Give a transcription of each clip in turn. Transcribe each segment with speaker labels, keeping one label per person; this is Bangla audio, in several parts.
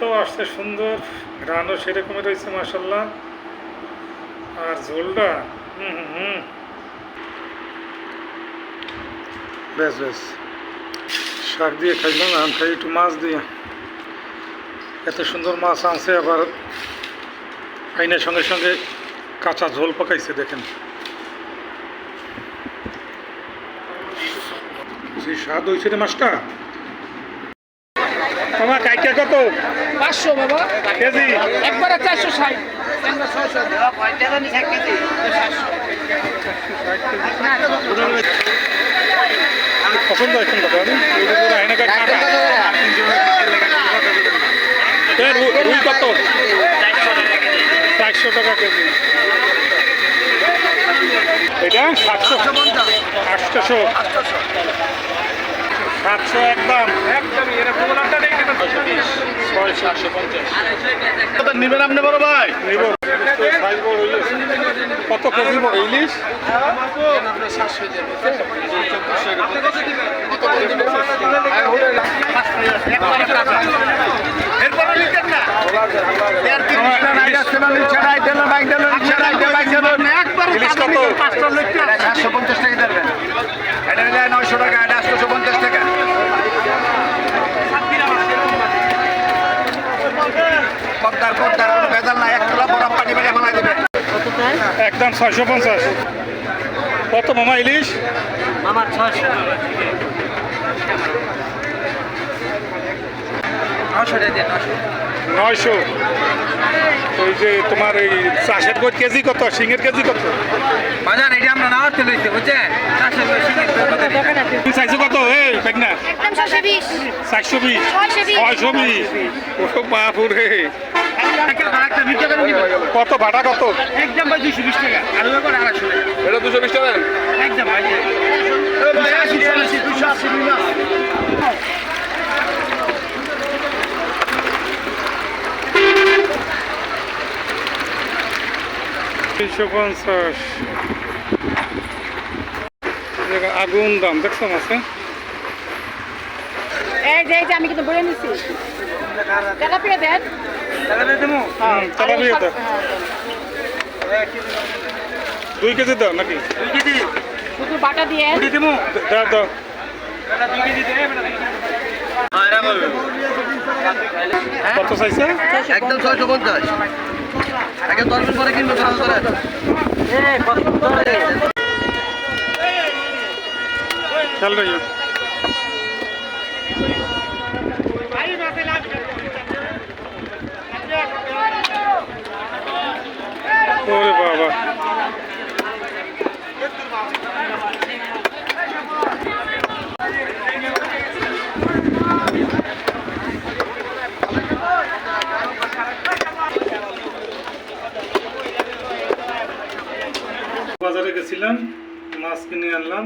Speaker 1: তো আসছে সুন্দর রানও সেরকমই রয়েছে মাসাল্লাহ আর ঝোলটা, হুম হুম বেশ বেশ শাক দিয়ে খাইলাম, আমি খাই, একটু মাছ দিয়ে। এত সুন্দর মাছ আনছে, আবার আইনের সঙ্গে সঙ্গে কাঁচা ঝোল পাকাইছে, দেখেন। যে স্বাদ হয়েছে রে মাছটা? তোমার কাইটা কত?
Speaker 2: পাঁচশো বাবা।
Speaker 1: কেজি?
Speaker 2: একবারে চারশো ষাট।
Speaker 1: পছন্দ এখন রু- রুই কত? চারশো টাকা কেজি। এটা? সাতশো আটশোশো সাতশো একদম ছয়শো
Speaker 3: নিবেন আপনি বড় ভাই?
Speaker 1: নিব। সাইজ বড় হইলে কত কেজি ইলিশ
Speaker 3: লইতে 750 টাকা দেবেন। এটা নিলে 900 টাকা এটা 850 টাকা। পদ্মার পদ্মার কোনো ভেজাল নাই। এক তোলা বরফ পানি মেরে দেবে।
Speaker 1: একদম ছয়শো পঞ্চাশ। কত মামা ইলিশ?
Speaker 2: আমার ছয়শো। নশো
Speaker 1: নয়শো। ওই যে তোমার এই চাষের গোট কেজি কত? সিংহের কেজি কত?
Speaker 2: বাজার এটা আমরা না হতে বুঝছেন চারশো
Speaker 1: তুমি চাইছো কত এই পেগনা
Speaker 4: একদম ছশো বিশ
Speaker 1: চারশো বিশ।
Speaker 4: ছয়শো বিশ।
Speaker 1: ছয়শো বিশ। ও বাপুরে কত ভাড়া কত?
Speaker 2: একদম ভাই দুশো বিশ টাকা। আর ওই আড়াইশো টাকা।
Speaker 3: এটা 220 টাকা?
Speaker 2: একদম ভাই। দুশো আশি
Speaker 1: তিনশো পঞ্চাশ। দেখো, আগুন দাম দেখছ মাছে
Speaker 4: এই যে এই যে আমি কিন্তু বলে নিছি। তেলাপিয়া দেন।
Speaker 1: হুম, তেলাপিয়া দাও। দুই কেজি দাও নাকি?
Speaker 4: শুধু বাটা দিয়ে।
Speaker 1: দাও। দাও কত চাইছে?
Speaker 3: একদম 650 আগে দরকার পরে কিনবো
Speaker 1: খেয়াল রইও ওরে বাবা। বাজারে গেছিলাম মাছ কিনে আনলাম।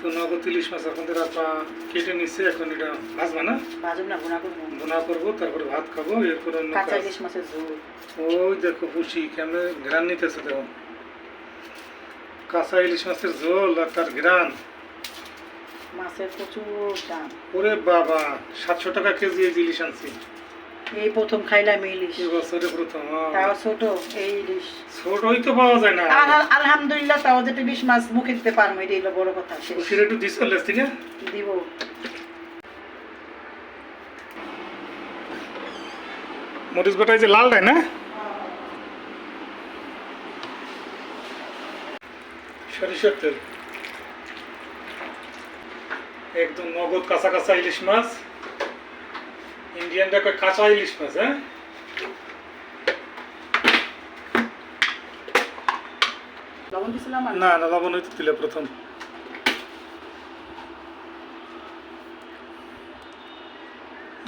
Speaker 1: তো নগদ ইলিশ মাছ এখন আপা কেটে নিচ্ছে এখন এটা ভাজবা না?
Speaker 5: করব।
Speaker 1: ভুনা করব তারপরে ভাত খাব এরপরে অন্য
Speaker 5: কাঁচা ইলিশ মাছের ঝোল।
Speaker 1: ওই দেখো পুষি কেমন ঘ্রাণ নিতেছে দেখো। কাঁচা ইলিশ মাছের ঝোল আর তার ঘ্রাণ।
Speaker 5: মাছের প্রচুর দাম।
Speaker 1: ওরে বাবা সাতশো টাকা কেজি ইলিশ আনছি।
Speaker 5: এই প্রথম খাইলাম ইলিশ। তাও ছোট এই ইলিশ।
Speaker 1: ছোটই তো পাওয়া যায় না।
Speaker 5: আলহামদুলিল্লাহ তাও যেটা ইলিশ মাছ মুখে দিতে পারব এটাই হলো বড় কথা।
Speaker 1: পুষির একটু দিস
Speaker 5: দিব।
Speaker 1: মরিচ বাটা যে লাল দেয় না? সরিষার তেল। একদম নগদ কাঁচা কাঁচা ইলিশ মাছ। ইন্ডিয়ানটা কয় কাঁচা ইলিশ মাছ হ্যাঁ?
Speaker 5: লবণ দিছিলাম আর?
Speaker 1: না না লবণ হইতে দিলে প্রথম।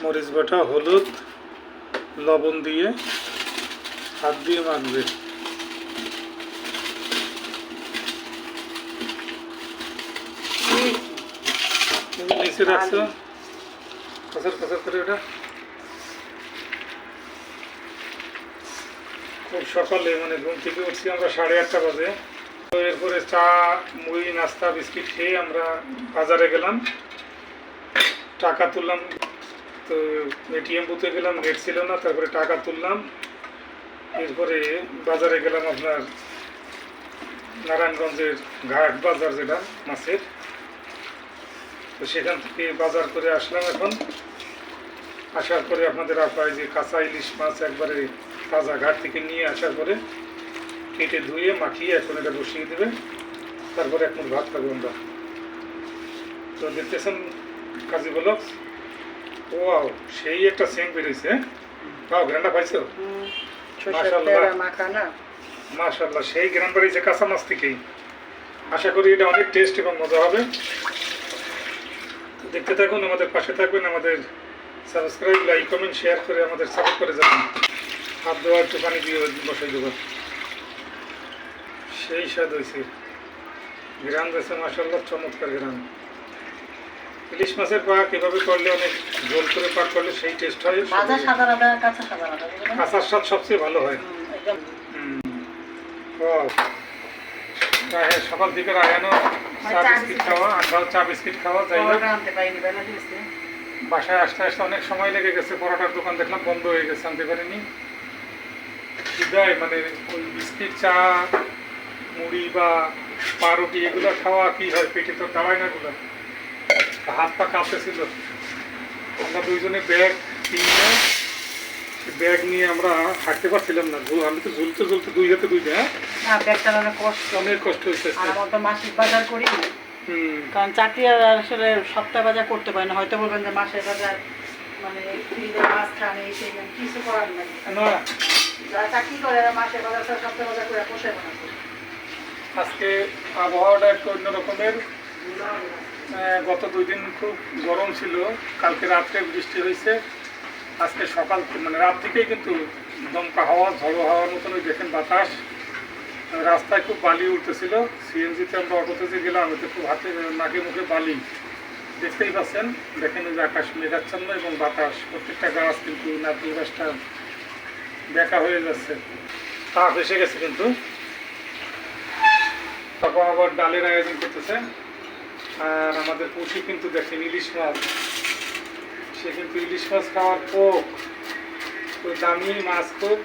Speaker 1: মরিচ বাটা হলুদ লবণ দিয়ে হাত দিয়ে মাখবে। নিচে রাখছো? কসার কসার করে ওটা। খুব সকালে মানে ঘুম থেকে উঠছি আমরা সাড়ে আটটা বাজে। তো এরপরে চা, মুড়ি, নাস্তা, বিস্কিট খেয়ে আমরা বাজারে গেলাম। টাকা তুললাম। তো এটিএম বুথে গেলাম, নেট ছিল না, তারপরে টাকা তুললাম। এরপরে বাজারে গেলাম আপনার নারায়ণগঞ্জের ঘাট বাজার যেটা, মাছের। তো সেখান থেকে বাজার করে আসলাম এখন। আসার পরে আপনাদের আপায় যে কাঁচা ইলিশ মাছ একবারে তাজা ঘাট থেকে নিয়ে আসার পরে কেটে ধুয়ে মাখিয়ে এখন এটা বসিয়ে দেবে তারপরে এখন ভাত খাব আমরা। তো দেখতেছেন কাজী বলক ও সেই একটা সেম বেরিয়েছে হ্যাঁ? তাও গ্রান্ডা পাইছো? মাশাল্লাহ সেই গ্রাম বেরিয়েছে কাঁচা মাছ থেকেই। আশা করি এটা অনেক টেস্ট এবং মজা হবে। দেখতে থাকুন আমাদের পাশে থাকবেন আমাদের সাবস্ক্রাইব লাইক কমেন্ট শেয়ার করে আমাদের সাপোর্ট করে যাবেন। হাত দেওয়া একটু পানি দিয়ে বসাই দেবো। সেই স্বাদ হয়েছে। গ্রাম রয়েছে মাসাল্লাহ চমৎকার গ্রাম ইলিশ মাছের পাক এভাবে করলে অনেক জল করে পাক করলে সেই টেস্ট হয়? কাঁচার স্বাদ সবচেয়ে ভালো হয়. হ্যাঁ সকাল থেকে রায়ানো চা বিস্কিট খাওয়া আমরাও চা বিস্কিট খাওয়া যাই হোক।
Speaker 5: পরোটা আনতে পারিনি বেলা দিয়েছে
Speaker 1: বাসায় আসতে আসতে অনেক সময় লেগে গেছে পরোটার দোকান দেখলাম বন্ধ হয়ে গেছে আনতে পারিনি। মানে ওই বিস্কিট চা মুড়ি বা পাউরুটি এগুলো খাওয়া কি হয়? পেটে তো দাঁড়ায় না এগুলো। হাত পা কাঁপতেছিল। আমরা দুইজনে ব্যাগ কিনে ব্যাগ নিয়ে আমরা হাঁটতে পারছিলাম না। আমি তো ঝুলতে ঝুলতে দুই হাতে দুই হ্যাঁ?
Speaker 5: না ব্যাগটা অনেক কষ্ট।
Speaker 1: অনেক কষ্ট হচ্ছে
Speaker 5: আর আমার তো মাসিক বাজার করি। কারণ চাকরি আর আসলে সপ্তাহ বাজার করতে পারে না। হয়তো বলবেন যে মাসের বাজার মানে কিছু করার নাই। যারা চাকরি করে মাসের বাজার ছাড়া সপ্তাহ বাজার করে পোষায় না
Speaker 1: আজকে আবহাওয়াটা একটু অন্য রকমের। গত দুই দিন খুব গরম ছিল। কালকে রাত্রে বৃষ্টি হয়েছে। আজকে সকাল মানে রাত থেকেই কিন্তু দমকা হাওয়া, ঝড়ো হাওয়ার মতন ওই দেখেন বাতাস। রাস্তায় খুব বালি উঠতেছিল। সিএনজিতে আমরা অটোতে যে গেলাম ওতে খুব হাতে, নাকে মুখে বালি। দেখতেই পাচ্ছেন, দেখেন ওই যে আকাশ মেঘাচ্ছন্ন এবং বাতাস। প্রত্যেকটা গাছ কিন্তু নারকেল গাছটা দেখা হয়ে যাচ্ছে। তাপ এসে গেছে কিন্তু। তারপর আবার ডালের আয়োজন করতেছে। আর আমাদের পুষি কিন্তু দেখেন ইলিশ মাছ। সে কিন্তু ইলিশ মাছ খাওয়ার পোক তো দামি মাছ খুব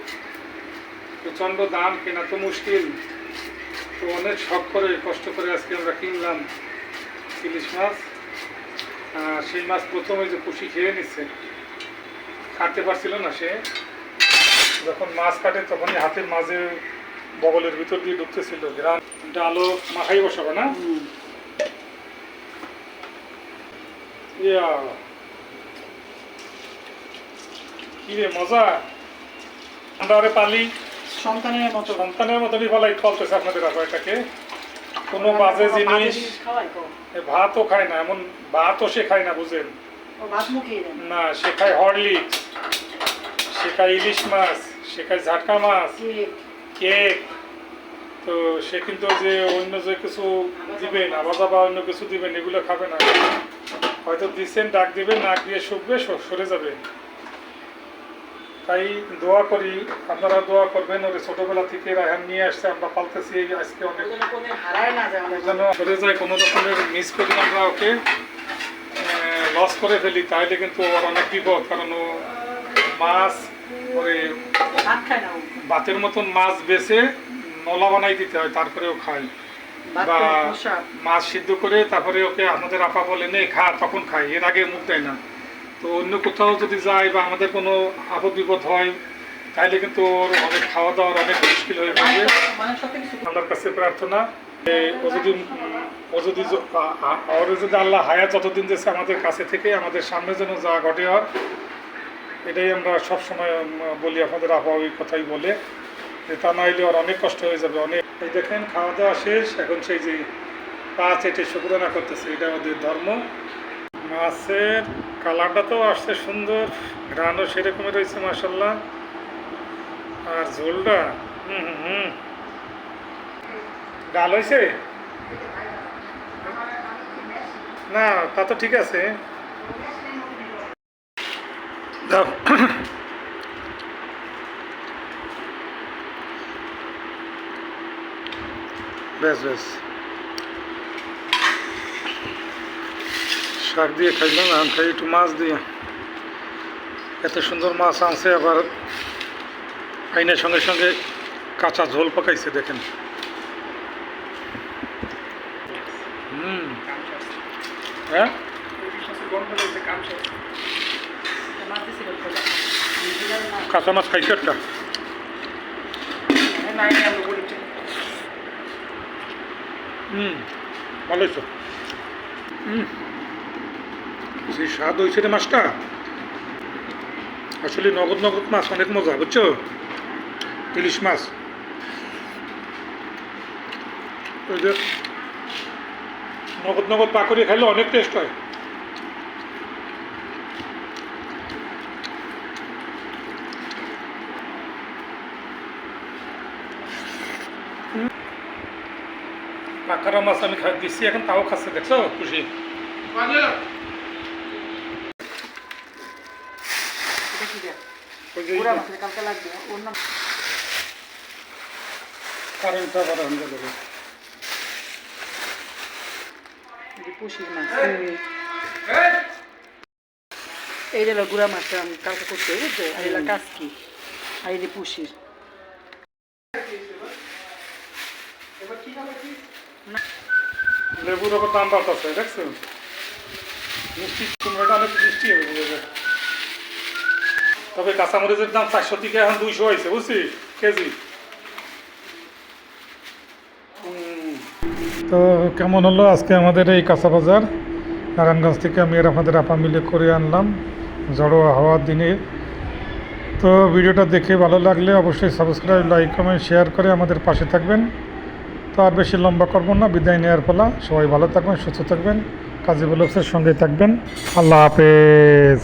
Speaker 1: প্রচণ্ড দাম কেনা তো মুশকিল। তো অনেক শখ করে কষ্ট করে আজকে আমরা কিনলাম ইলিশ মাছ। সেই মাছ প্রথমে যে পুষি খেয়ে নিচ্ছে কাটতে পারছিল না সে। যখন মাছ কাটে তখনই হাতের মাঝে বগলের ভিতর দিয়ে ঢুকতেছিল। গ্রাম ডালো মাখাই বসাবো না? ইয়া। কি রে মজা। আমরা পালি।
Speaker 5: সন্তানের মতো।
Speaker 1: সন্তানের মতনই ফলাই ফলতেছে আপনাদের এটাকে। কোনো বাজে জিনিস ভাতও খায় না এমন ভাতও সে খায় না বুঝেন। না সে খায় হরলিক্স। সে খায় ইলিশ মাছ সে খায় ঝাটকা মাছ।
Speaker 5: কেক।
Speaker 1: কেক। তো সে কিন্তু যে অন্য যে কিছু দিবেন আলাদা বা অন্য কিছু দিবেন এগুলো খাবে না। হয়তো দিচ্ছেন ডাক দিবেন নাক দিয়ে শুকবে সরে যাবে তাই দোয়া করি আপনারা দোয়া করবেন ওরে ছোটবেলা থেকে রায়হান নিয়ে আসছে আমরা পালতেছি আজকে অনেক
Speaker 5: ওদের
Speaker 1: যেন সরে যায় কোনো রকমের মিস করি আমরা ওকে লস করে ফেলি তাহলে কিন্তু ওর অনেক বিপদ কারণ ও মাছ ওরে ভাতের মতন মাছ বেছে নলা বানাই দিতে হয় তারপরেও খায়। বা মাছ সিদ্ধ করে তারপরে ওকে আমাদের আপা বলে নে খা তখন খায় এর আগে মুখ দেয় না। তো অন্য কোথাও যদি যায় বা আমাদের কোনো আপদ বিপদ হয় তাহলে কিন্তু ওর অনেক খাওয়া দাওয়ার অনেক মুশকিল হয়ে পড়বে। আল্লাহর কাছে প্রার্থনা ও যদি ও যদি ওর যদি আল্লাহ হায়াত যতদিন দিয়েছে আমাদের কাছে থেকে, আমাদের সামনে যেন যা ঘটে আর এটাই আমরা সবসময় বলি আপনাদের আপা ওই কথাই বলে। যে তা না হইলে ওর অনেক কষ্ট হয়ে যাবে, অনেক। এই দেখেন খাওয়া দাওয়া শেষ, এখন সেই যে পা চেটে শুক্রানা করতেছে, এটা ওদের ধর্ম। মাছের কালারটা তো আসছে সুন্দর, ঘ্রাণও সেরকমই রয়েছে মাসাল্লাহ আর ঝোলটা, হুম হুম ডাল হয়েছে? না, তা তো ঠিক আছে। দাও। বেশ। শাক দিয়ে খাইলাম আম খাই একটু মাছ দিয়ে। এত সুন্দর মাছ আনছে, আবার আইনের সঙ্গে সঙ্গে কাঁচা ঝোল পাকাইছে, দেখেন। হুম। হ্যাঁ। কাঁচা মাছ খাইছে একটা? হুম, ভালো হুম। সেই স্বাদ হয়েছে রে মাছটা। আসলে নগদ নগদ মাছ, অনেক মজা, বুঝছ? ইলিশ মাছ। ওই যে নগদ নগদ পাকড়ি খাইলে অনেক টেস্ট হয়। পাকারা মাছ আমি খাই দিচ্ছি এখন তাও খাচ্ছে, দেখছ? খুশি।
Speaker 5: পুরা মাছের কালকে লাগবে ওর নাম
Speaker 1: কারেন্টটা আবার আমি দেবো
Speaker 5: এই যে পুষির মাছ। এই হলো গুড়া মাছটা আমি কালকে করতে বুঝছ আর এলা কাজ আর এই যে পুষির
Speaker 1: লেবুর ওপর দাম বাড়তেছে দেখছ? মিষ্টি কুমড়োটা অনেক মিষ্টি হবে। তবে কাঁচামরিচের দাম চারশো থেকে এখন দুইশো হয়েছে বুঝছি? কেজি। তো কেমন হলো আজকে আমাদের এই কাঁচা বাজার? নারায়ণগঞ্জ থেকে আমি আর আপনাদের আপা মিলে করে আনলাম, জড়ো হাওয়ার দিনে। তো ভিডিওটা দেখে ভালো লাগলে অবশ্যই সাবস্ক্রাইব লাইক কমেন্ট শেয়ার করে আমাদের পাশে থাকবেন। তো আর বেশি লম্বা করব না, বিদায় নেওয়ার পালা। সবাই ভালো থাকবেন, সুস্থ থাকবেন। কাজী ব্লগসের সঙ্গে থাকবেন। আল্লাহ হাফেজ।